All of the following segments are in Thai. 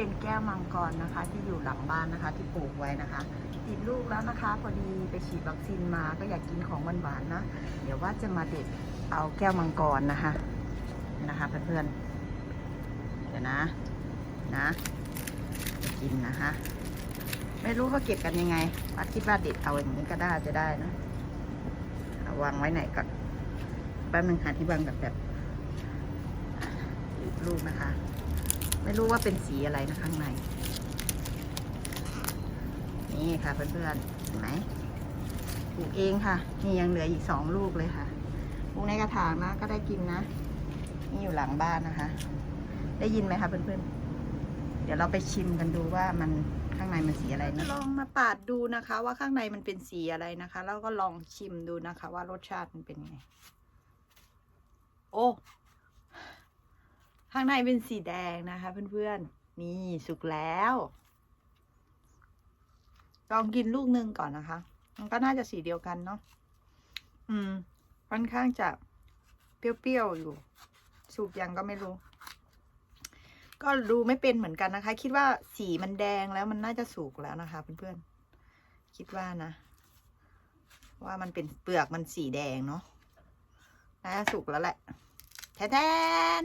เป็นแก้วมังกรนะคะ ที่อยู่หลังบ้านนะคะ ที่ปลูกไว้นะคะติดลูกแล้วนะคะ พอดีไปฉีดวัคซีนมาก็อยากกินของหวานๆนะ เดี๋ยวว่าจะมาเด็ดเอาแก้วมังกรนะคะนะคะเพื่อนๆเดี๋ยวนะนะกินนะคะ ไม่รู้ว่าเก็บกันยังไงวัดคิดว่าเด็ดเอาอย่างนี้ก็ได้จะได้นะาวางไว้ไหนก่อนแป๊บนึงหาที่วางแบบแบบลูกนะคะ ไม่รู้ว่าเป็นสีอะไรนะข้างใน นี่ค่ะเพื่อนๆเห็นไหมปลูกเองค่ะ นี่ยังเหลืออีกสองลูกเลยค่ะปลูกในกระถางนะก็ได้กินนะ นี่อยู่หลังบ้านนะคะ ได้ยินไหมคะเพื่อนๆ เดี๋ยวเราไปชิมกันดูว่ามันข้างในมันสีอะไรนะลองมาปาดดูนะคะ ว่าข้างในมันเป็นสีอะไรนะคะ แล้วก็ลองชิมดูนะคะ ว่ารสชาติมันเป็นยังไง โอ้ ข้างในเป็นสีแดงนะคะเพื่อนๆ นี่สุกแล้ว ลองกินลูกหนึ่งก่อนนะคะ มันก็น่าจะสีเดียวกันเนาะ อืม ค่อนข้างจะเปรี้ยวๆอยู่ สุกยังก็ไม่รู้ ก็ดูไม่เป็นเหมือนกันนะคะ คิดว่าสีมันแดงแล้วมันน่าจะสุกแล้วนะคะเพื่อนๆ คิดว่านะ ว่ามันเป็นเปลือกมันสีแดงเนาะน่าจะสุกแล้วแหละ แทน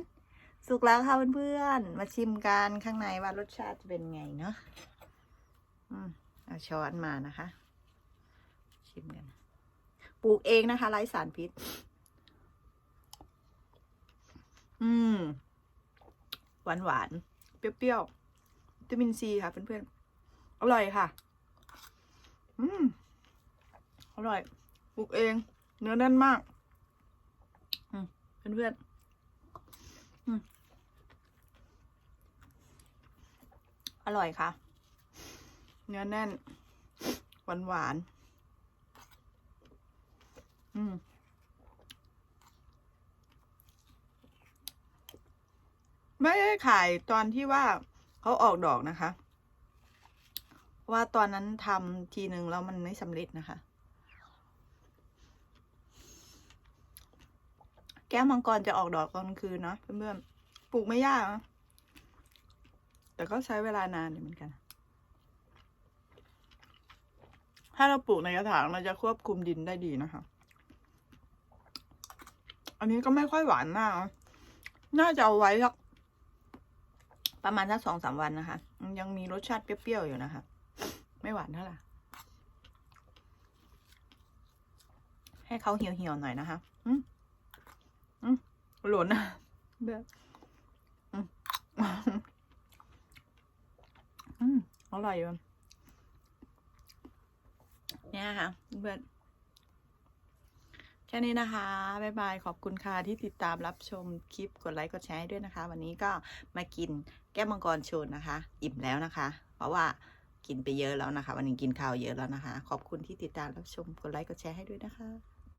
สุกแล้วค่ะเพื่อนๆ มาชิมกันข้างในว่ารสชาติจะเป็นไงเนาะอืมเอาช้อนมานะคะ ชิมกันปลูกเองนะคะไร้สารพิษ อืม หวานหวานเปรี้ยวๆวิตามินซีค่ะเพื่อนๆ อร่อยค่ะ อืม อร่อยปลูกเอง เนื้อแน่นมาก อืม เพื่อนๆ อร่อยค่ะ เนื้อแน่น หวานหวานอืมไม่ได้ขายตอนที่ว่าเขาออกดอกนะคะ ว่าตอนนั้นทำทีหนึ่งแล้วมันไม่สำเร็จนะคะ ก้วมังกรจะออกดอกตอนคืนเนาะเพื่อนๆ ปลูกไม่ยากนะแต่ก็ใช้เวลานานเหมือนกัน ถ้าเราปลูกในกระถางเราจะควบคุมดินได้ดีนะคะ อันนี้ก็ไม่ค่อยหวานมากนะน่าจะเอาไว้สักประมาณสักสองสามวันนะคะ ยังมีรสชาติเปรี้ยวๆอยู่นะคะ ไม่หวานเท่าไหร่ให้เขาเหี่ยวๆหน่อยนะคะอื หล่นนะแบบอืมอืมอร่อยอยู่เนี่ยค่ะเพื่อนแค่นี้นะคะ บ๊ายบาย ขอบคุณค่ะที่ติดตามรับชมคลิป กดไลค์ กดแชร์ให้ด้วยนะคะ วันนี้ก็มากินแก้วมังกรโชนนะคะ อิ่มแล้วนะคะ เพราะว่ากินไปเยอะแล้วนะคะ วันนี้กินข้าวเยอะแล้วนะคะ ขอบคุณที่ติดตามรับชม กดไลค์ กดแชร์ให้ด้วยนะคะ